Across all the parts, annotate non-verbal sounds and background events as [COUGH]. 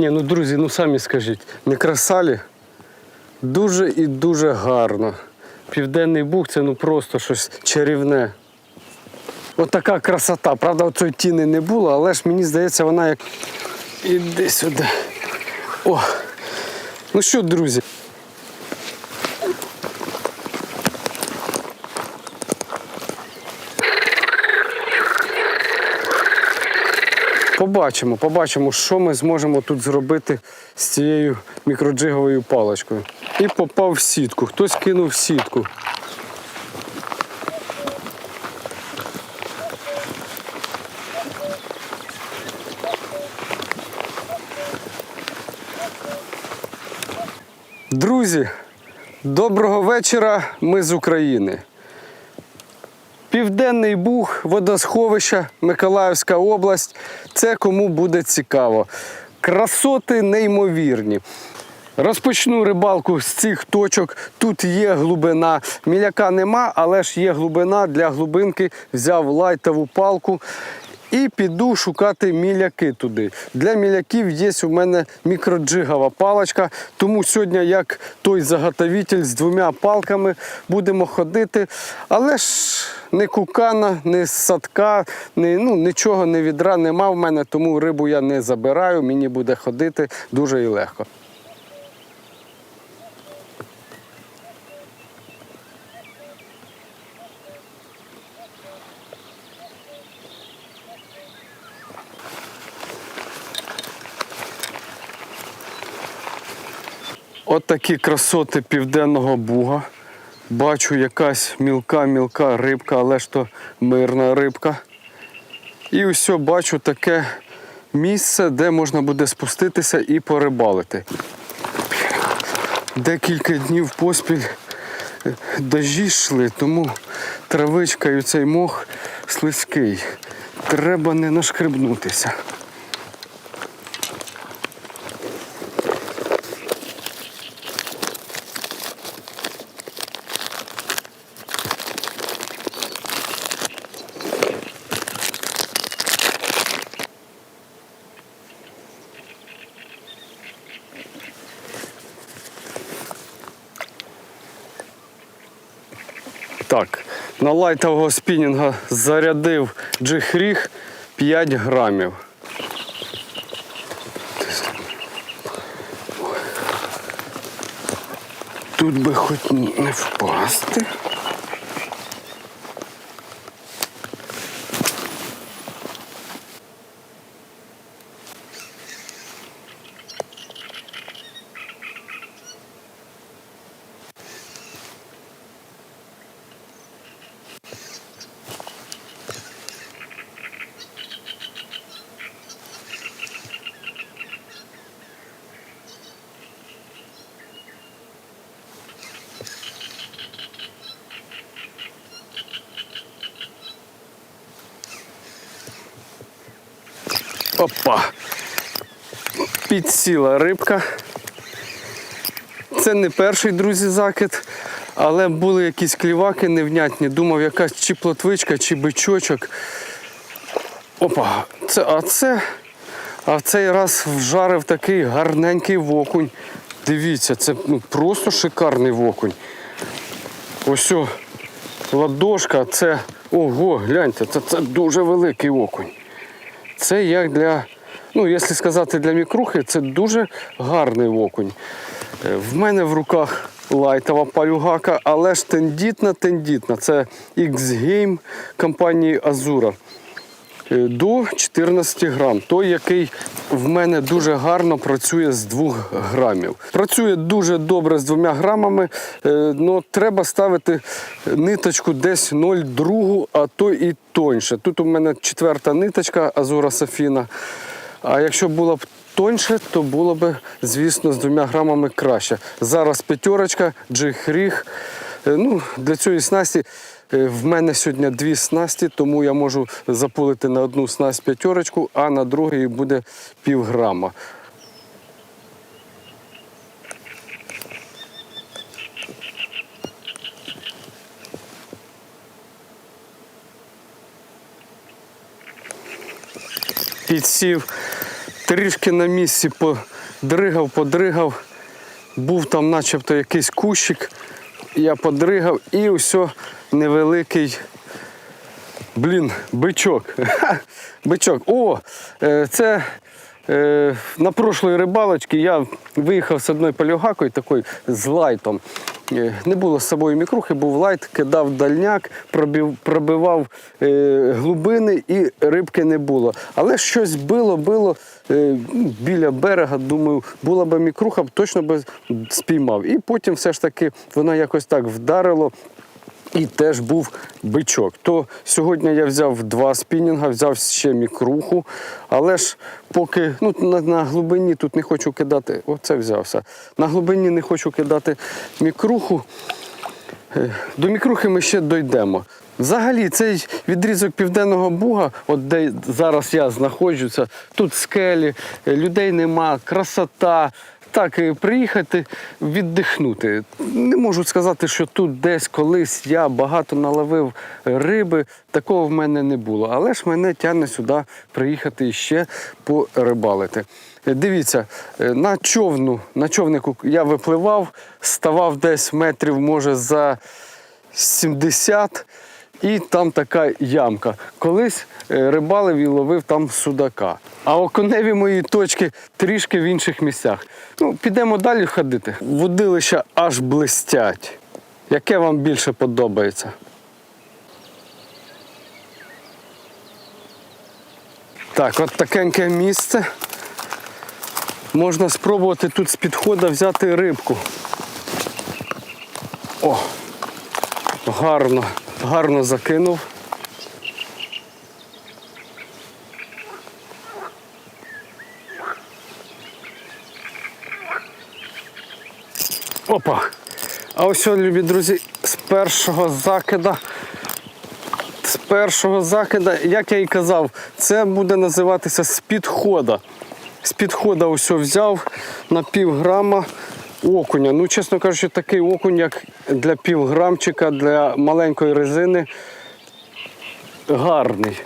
Ні, ну друзі, ну самі скажіть, не красалі? Дуже і дуже гарно. Південний Буг це ну просто щось чарівне. От така красота. Правда, оцої тіни не було, але ж мені здається, вона як. Іди сюди. О! Ну що, друзі? Побачимо, побачимо, що ми зможемо тут зробити з цією мікроджиговою паличкою. І попав в сітку. Хтось кинув сітку. Друзі, доброго вечора. Ми з України. Південний Буг, водосховища, Миколаївська область. Це кому буде цікаво. Красоти неймовірні. Розпочну рибалку з цих точок. Тут є глибина. Міляка нема, але ж є глибина. Для глибинки взяв лайтову палку і піду шукати міляки туди. Для міляків є у мене мікроджигова паличка, тому сьогодні, як той заготовитель з двома палками, будемо ходити. Але ж не кукана, не садка, не, ну, нічого не відра нема в мене, тому рибу я не забираю, мені буде ходити дуже і легко. От такі красоти південного буга. Бачу якась мілка-мілка рибка, але ж то мирна рибка. І ось бачу таке місце, де можна буде спуститися і порибалити. Декілька днів поспіль е, дожі йшли, тому травичка і цей мох слизький. Треба не нашкребнутися. Так, на лайтового спінінга зарядив джихріг 5 грамів. Тут би хоч не впасти. Опа! Підсіла рибка. Це не перший, друзі, закид, але були якісь кліваки невнятні. Думав, якась чи плотвичка, чи бичочок. Опа, це, а це. А в цей раз вжарив такий гарненький вокунь. Дивіться, це ну, просто шикарний вокунь. Ось о, ладошка, це. Ого, гляньте, це, це дуже великий окунь. Це як для, ну, якщо сказати для мікрухи, це дуже гарний окунь. Е, В мене в руках лайтова палюгака, але ж тендітна, тендітна. Це X-Game компанії Azura. Е, До 14 грам. Той, який в мене дуже гарно працює з 2 грамів. Працює дуже добре з 2 грамами, але треба ставити ниточку десь 0,2, а то і тоньше. Тут у мене четверта ниточка Азура Сафіна. А якщо було б тоньше, то було б, звісно, з двома грамами краще. Зараз п'ятерочка, джиг-ріг. Е, Ну, для цієї снасті е, в мене сьогодні дві снасті, тому я можу запулити на одну снасть п'ятерочку, а на другій буде пів грама. Підсів трішки на місці подригав, подригав. Був там начебто якийсь кущик. Я подригав і усе невеликий. Блін, бичок. [LAUGHS] Бичок. О, е, це е, на прошлої рибалочки я виїхав з одною полюгакою такою з лайтом. Е, Не було з собою мікрухи, був лайт, кидав дальняк, пробив, пробивав е, глибини і рибки не було. Але щось било, било е, ну, біля берега. Думаю, була б мікруха, точно би спіймав. І потім все ж таки воно якось так вдарило. І теж був бичок. То сьогодні я взяв два спінінга, взяв ще мікруху, але ж поки ну, на, на глибині тут не хочу кидати, оце взявся. На глибині не хочу кидати мікруху. Е, До мікрухи ми ще дійдемо. Взагалі, цей відрізок Південного Буга, от де зараз я знаходжуся, тут скелі, е, людей нема, красота. Так, е, приїхати, віддихнути. Не можу сказати, що тут десь колись я багато наловив риби. Такого в мене не було. Але ж мене тягне сюди приїхати ще порибалити. Е, Дивіться, е, на човну, на човнику я випливав, ставав десь метрів, може, за 70. І там така ямка. Колись е, рибалив і ловив там судака. А окуневі мої точки трішки в інших місцях. Ну, підемо далі ходити. Водилища аж блистять. Яке вам більше подобається? Так, от такеньке місце. Можна спробувати тут з підходу взяти рибку. О! Гарно, гарно закинув. Опа! А ось, любі друзі, з першого закида. З першого закида, як я і казав, це буде називатися з підхода. З підхода ось взяв на пів грама окуня. Ну, чесно кажучи, такий окунь, як для півграмчика, для маленької резини, гарний.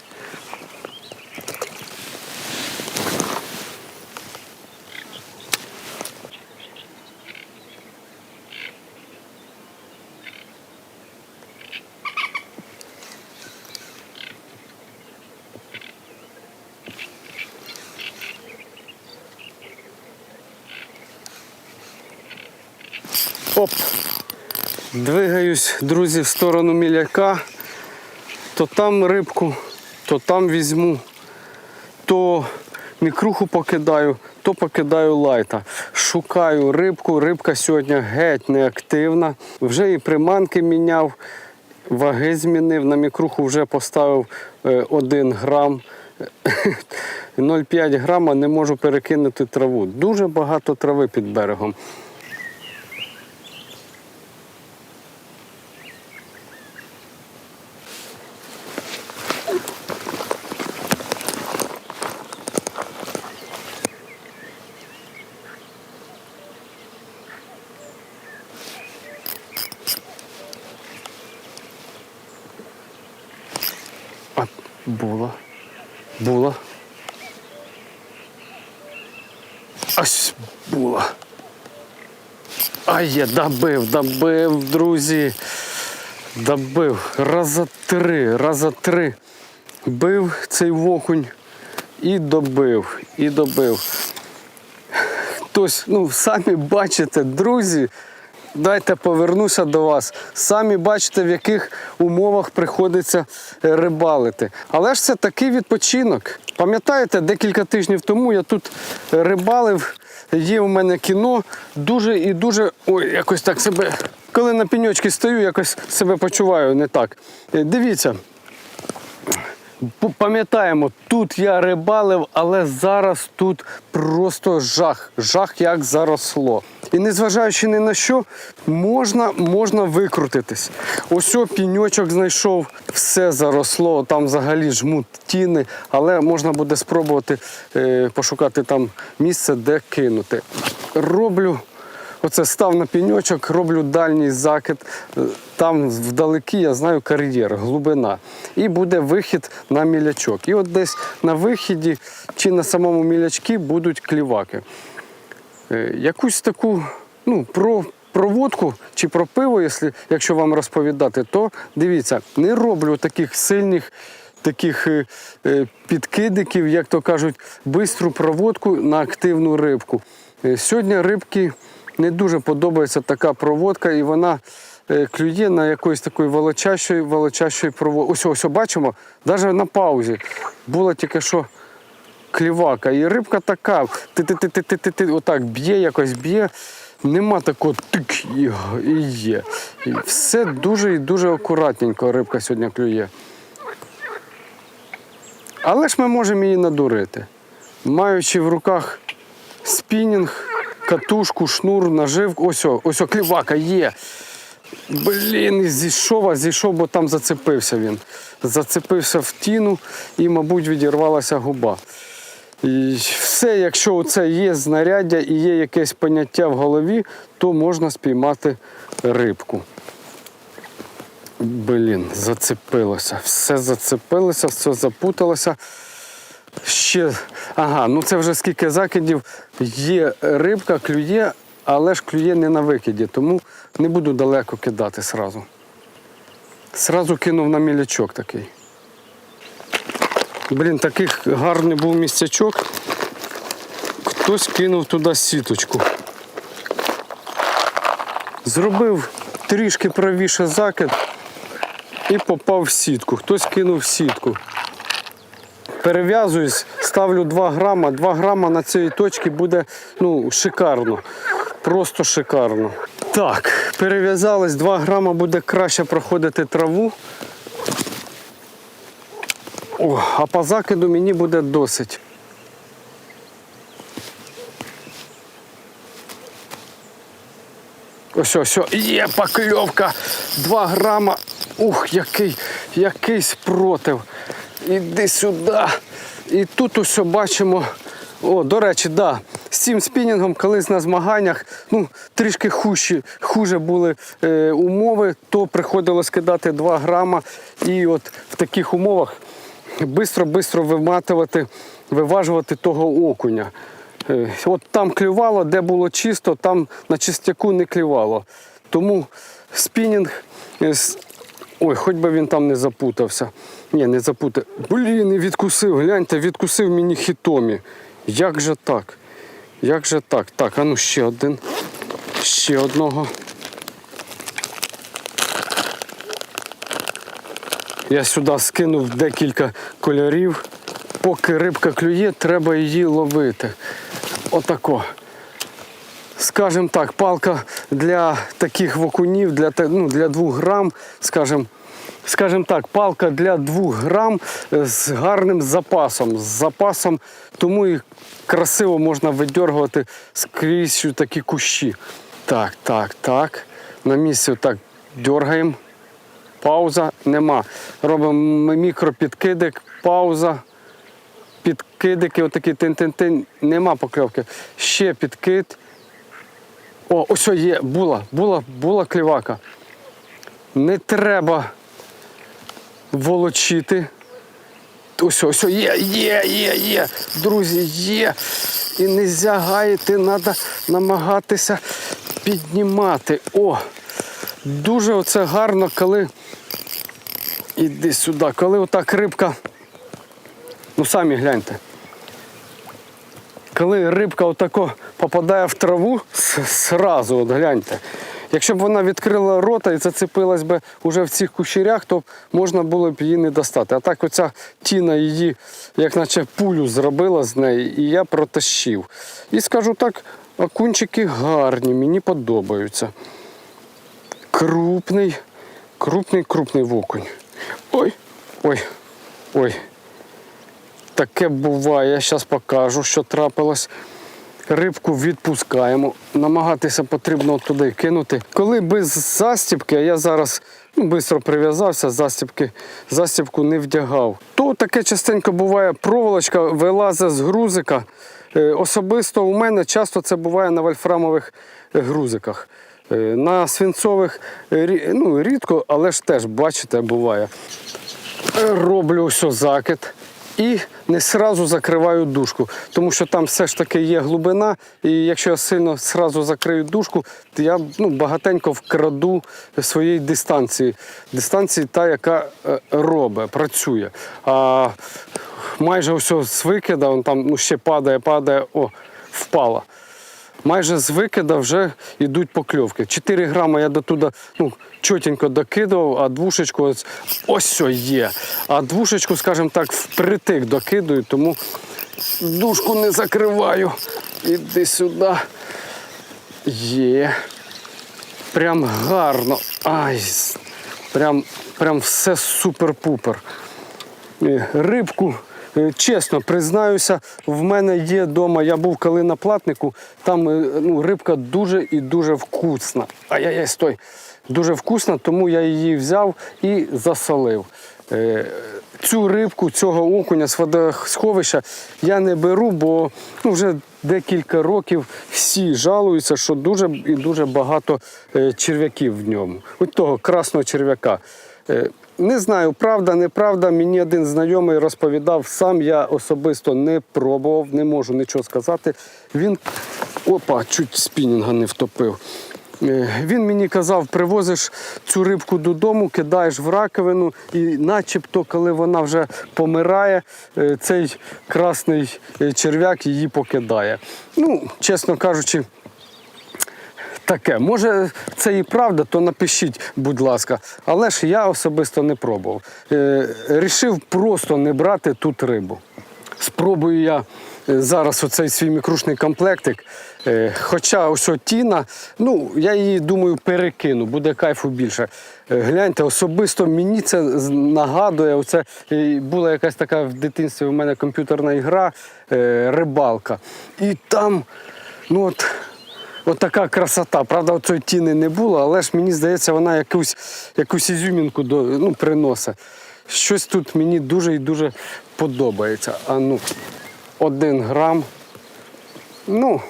Оп. Двигаюсь, друзі, в сторону міляка. То там рибку, то там візьму, то мікруху покидаю, то покидаю лайта. Шукаю рибку. Рибка сьогодні геть неактивна. Вже і приманки міняв, ваги змінив. На мікруху вже поставив 1 грам. [LAUGHS] 0,5 грама не можу перекинути траву. Дуже багато трави під берегом. Було. Було. Ось було. А є, добив, добив, друзі. Добив. Раза три, раза три. Бив цей вокунь і добив, і добив. Хтось, ну, самі бачите, друзі. Дайте повернуся до вас. Самі бачите, в яких умовах приходиться е, рибалити. Але ж це такий відпочинок. Пам'ятаєте, декілька тижнів тому я тут рибалив, є у мене кіно, дуже і дуже. Ой, якось так себе. Коли на пеньочки стою, якось себе почуваю не так. Е, Дивіться. Пам'ятаємо, тут я рибалив, але зараз тут просто жах. Жах як заросло. І незважаючи ні на що, можна, можна викрутитись. Ось піньочок знайшов, все заросло, там взагалі жмут тіни, але можна буде спробувати е, пошукати там місце, де кинути. Роблю оце став на піньочок, роблю дальній закид. Е, Там вдалекі, я знаю, кар'єр, глибина. І буде вихід на мілячок. І от десь на вихіді чи на самому мілячці будуть кліваки. Е, Якусь таку, ну, про проводку чи про пиво, якщо, вам розповідати, то дивіться, не роблю таких сильних таких е, е, підкидиків, як то кажуть, бистру проводку на активну рибку. Сьогодні рибки не дуже подобається така проводка, і вона клює на якоїсь такої волочащої, волочащої проводки. Ось, ось бачимо, навіть на паузі була тільки що клівака. І рибка така, ти-ти-ти-ти-ти-ти, отак б'є, якось б'є. Нема такого тик і, є. І все дуже і дуже акуратненько рибка сьогодні клює. Але ж ми можемо її надурити. Маючи в руках спінінг, катушку, шнур, наживку. Ось, о, ось клівака є. Блін, зійшов, а зійшов, бо там зацепився він. Зацепився в тіну і, мабуть, відірвалася губа. І все, якщо це є знаряддя і є якесь поняття в голові, то можна спіймати рибку. Блін, зацепилося. Все зацепилося, все запуталося. Ще, ага, ну це вже скільки закидів. Є рибка, клює, але ж клює не на викиді, тому не буду далеко кидати сразу. Сразу кинув на мілячок такий. Блін, такий гарний був місцячок. Хтось кинув туди сіточку. Зробив трішки правіше закид і попав в сітку. Хтось кинув сітку. Перев'язуюсь, ставлю 2 грама. 2 грама на цій точці буде ну, шикарно. Просто шикарно. Так, перев'язались, 2 грама буде краще проходити траву. О, а по закиду мені буде досить. Ось, ось, є покльовка. 2 грама. Ух, який, який спротив. Іди сюди. І тут ось бачимо. О, до речі, да. З цим спінінгом, колись на змаганнях ну, трішки хужі, хуже були е, умови, то приходилось кидати 2 грама. І от в таких умовах бистро-бистро виматувати, виважувати того окуня. Е, От там клювало, де було чисто, там на чистяку не клювало. Тому спінінг. е, Ой, хоч би він там не запутався. Ні, не запутав. Блін, і відкусив, гляньте, відкусив мені хітомі. Як же так? Як же так? Так, а ну ще один. Ще одного. Я сюди скинув декілька кольорів. Поки рибка клює, треба її ловити. Отако. Скажем так, палка для таких вокунів, для, ну, для 2 грам, скажем, скажем так, палка для 2 грам е, з гарним запасом. З запасом, тому і красиво можна видергувати скрізь такі кущі. Так, так, так. На місці так дергаємо. Пауза нема. Робимо мікропідкидик, пауза. Підкидики, отакі тин-тин-тин, нема покльовки. Ще підкид. О, ось є, була, була, була клівака. Не треба волочити. Ось, ось, є, є, є, є. Друзі, є. І не гаяти, треба намагатися піднімати. О! Дуже оце гарно, коли. Іди сюди, коли отак рибка. Ну самі гляньте. Коли рибка отако попадає в траву, сразу, от гляньте. Якщо б вона відкрила рота і зацепилась би уже в цих кущерях, то можна було б її не достати. А так оця тіна її, як наче пулю зробила з неї, і я протащив. І скажу так, окунчики гарні, мені подобаються. Крупний, крупний, крупний вокунь. Ой, ой, ой. Таке буває, я зараз покажу, що трапилось. Рибку відпускаємо. Намагатися потрібно туди кинути. Коли без застібки, а я зараз ну, швидко прив'язався, застібки, застібку не вдягав. То таке частенько буває, проволочка вилазить з грузика, Е, Особисто у мене часто це буває на вольфрамових е, грузиках. Е, На свинцових е, ну, рідко, але ж теж, бачите, буває. Е, Роблю ось закид і не сразу закриваю дужку, тому що там все ж таки є глибина, і якщо я сильно сразу закрию дужку, то я ну, багатенько вкраду своєї дистанції. Дистанції та, яка робить, працює. А майже ось з викида, там ну, ще падає, падає, о, впала. Майже з викида вже йдуть покльовки. 4 грами я до туди ну, чотенько докидував, а двушечку ось, ось є. А двушечку, скажімо так, впритик докидую, тому дужку не закриваю. Іди сюди. Є. Прям гарно. Ай. Прям, прям все супер-пупер. Рибку, чесно признаюся, в мене є вдома. Я був коли на платнику, там е, ну, рибка дуже і дуже вкусна. Ай-яй-яй, стой. Дуже вкусна, тому я її взяв і засолив. Е, Цю рибку, цього окуня з водосховища я не беру, бо ну, вже декілька років всі жалуються, що дуже і дуже багато е, черв'яків в ньому. От того красного черв'яка. Е, Не знаю, правда, неправда. Мені один знайомий розповідав, сам я особисто не пробував, не можу нічого сказати. Він опа, чуть спінінга не втопив. Е, Він мені казав, привозиш цю рибку додому, кидаєш в раковину, і начебто, коли вона вже помирає, е, цей красний черв'як її покидає. Ну, чесно кажучи, таке. Може, це і правда, то напишіть, будь ласка. Але ж я особисто не пробував. Е, рішив просто не брати тут рибу. Спробую я е, зараз оцей свій мікрушний комплектик. Е, Хоча ось тіна, ну я її думаю перекину, буде кайфу більше. Е, Гляньте, особисто мені це нагадує. Оце е, була якась така в дитинстві у мене комп'ютерна гра, е, рибалка. І там, ну от. От така красота. Правда, цієї тіни не було, але ж мені здається, вона якусь, якусь ізюмінку до, ну, приносить. Щось тут мені дуже і дуже подобається. А ну, один грам. Ну,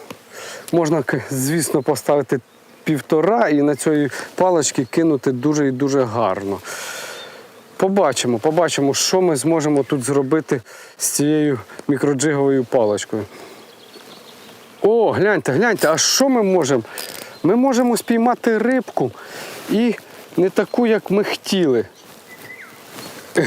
можна, звісно, поставити півтора і на цієї палички кинути дуже і дуже гарно. Побачимо, побачимо, що ми зможемо тут зробити з цією мікроджиговою паличкою. О, гляньте, гляньте, а що ми можемо? Ми можемо спіймати рибку і не таку, як ми хотіли. [LAUGHS]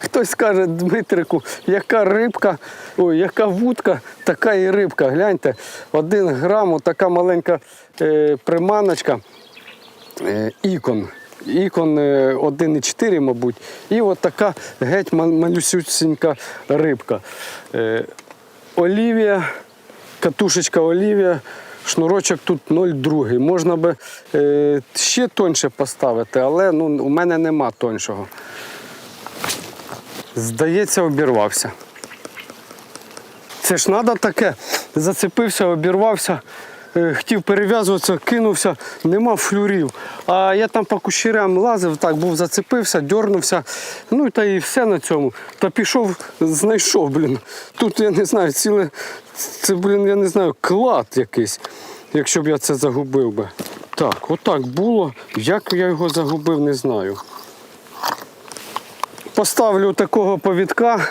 Хтось скаже, Дмитрику, яка рибка, ой, яка вудка, така і рибка. Гляньте, один грам, така маленька е, приманочка. Е, ікон. Ікон е, 1,4, мабуть. І от така геть ма- малюсюсінька рибка. Е, Олівія, катушечка Олівія, шнурочок тут 0,2. Можна би е, ще тоньше поставити, але ну, у мене нема тоншого. Здається, обірвався. Це ж треба таке. Зацепився, обірвався, е, хотів перев'язуватися, кинувся, нема флюрів. А я там по кущерям лазив, так був зацепився, дьорнувся. Ну та і все на цьому. Та пішов, знайшов, блін. Тут я не знаю, ціле. Це, блін, я не знаю, клад якийсь, якщо б я це загубив би. Так, отак було. Як я його загубив, не знаю. Поставлю такого повідка.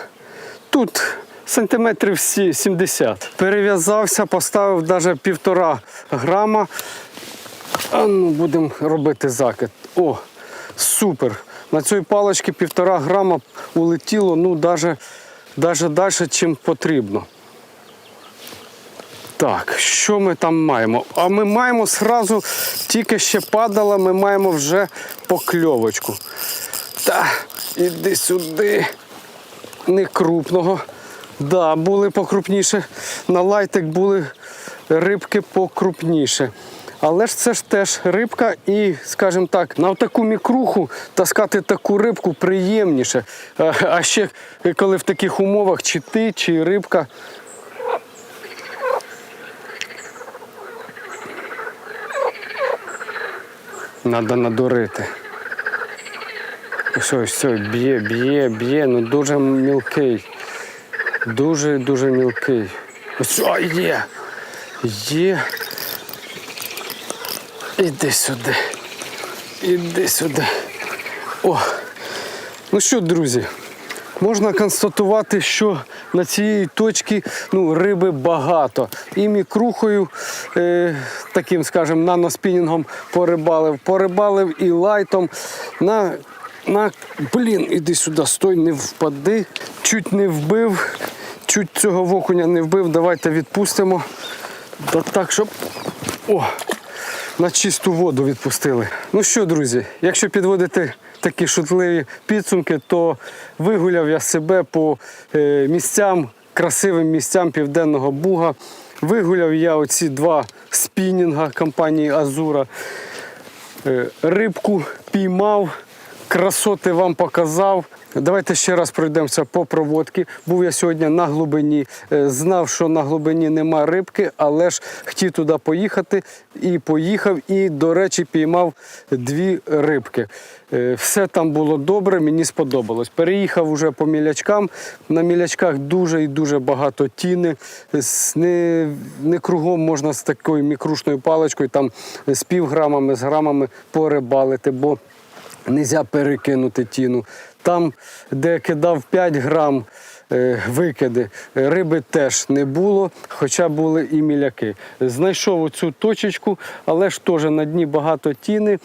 Тут сантиметрів 70. Перев'язався, поставив навіть півтора грама. А ну, будемо робити закид. О, супер. На цій паличці півтора грама улетіло, ну, навіть, далі, чим потрібно. Так, що ми там маємо? А ми маємо зразу, тільки ще падала, ми маємо вже покльовочку. Та, іди сюди. Не крупного. Да, були покрупніше. На лайтик були рибки покрупніше. Але ж це ж теж рибка, і, скажімо так, на таку мікруху таскати таку рибку приємніше. А- ще коли в таких умовах чи ти, чи рибка. Надо надурити. Що, все, б'є, б'є, б'є, ну дуже мілкий. Дуже дуже мілкий. Ось, а, є. Є. Іди сюди. Іди сюди. О. Ну що, друзі, можна констатувати, що на цій точці ну, риби багато. І мікрухою, е, таким, скажімо, наноспінінгом порибалив, порибалив і лайтом. На, на, блін, іди сюди, стой, не впади. Чуть не вбив, чуть цього вокуня не вбив. Давайте відпустимо. Да так, щоб. О! На чисту воду відпустили. Ну що, друзі, якщо підводити такі шутливі підсумки, то вигуляв я себе по е, місцям, красивим місцям Південного Буга. Вигуляв я оці два спінінга компанії Азура. Е, Рибку піймав, красоти вам показав. Давайте ще раз пройдемося по проводці. Був я сьогодні на глибині, е, знав, що на глибині нема рибки, але ж хотів туди поїхати і поїхав. І, до речі, піймав дві рибки. Е, Все там було добре, мені сподобалось. Переїхав уже по мілячкам. На мілячках дуже і дуже багато тіни. Не, не кругом можна з такою мікрушною паличкою, там з півграмами, з грамами порибалити, бо Нельзя перекинути тіну. Там, де кидав 5 грам е, викиди, риби теж не було, хоча були і міляки. Знайшов оцю точечку, але ж теж на дні багато тіни.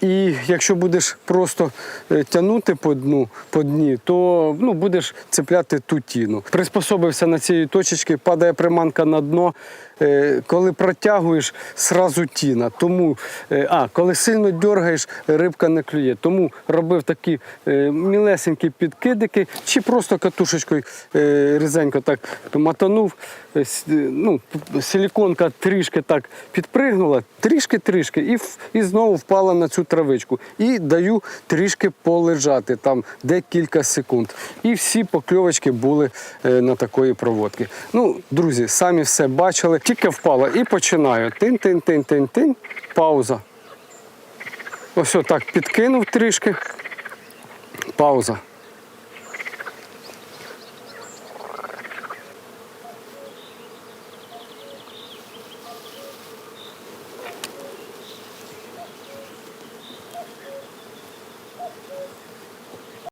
І якщо будеш просто е, тягнути по дну, по дні, то ну, будеш цепляти ту тіну. Приспособився на цій точечці, падає приманка на дно. Е, Коли протягуєш, сразу тіна. Тому, е, а, коли сильно дергаєш, рибка не клює. Тому робив такі е, мілесенькі підкидики, чи просто катушечкою різенько так матанув. Ну, силіконка трішки так підпригнула, трішки-трішки, і, і знову впала на цю травичку. І даю трішки полежати там декілька секунд. І всі покльовочки були на такої проводки. Ну, друзі, самі все бачили. Тільки впала і починаю. Тин-тин-тин-тин-тин. Пауза. Ось отак підкинув трішки. Пауза.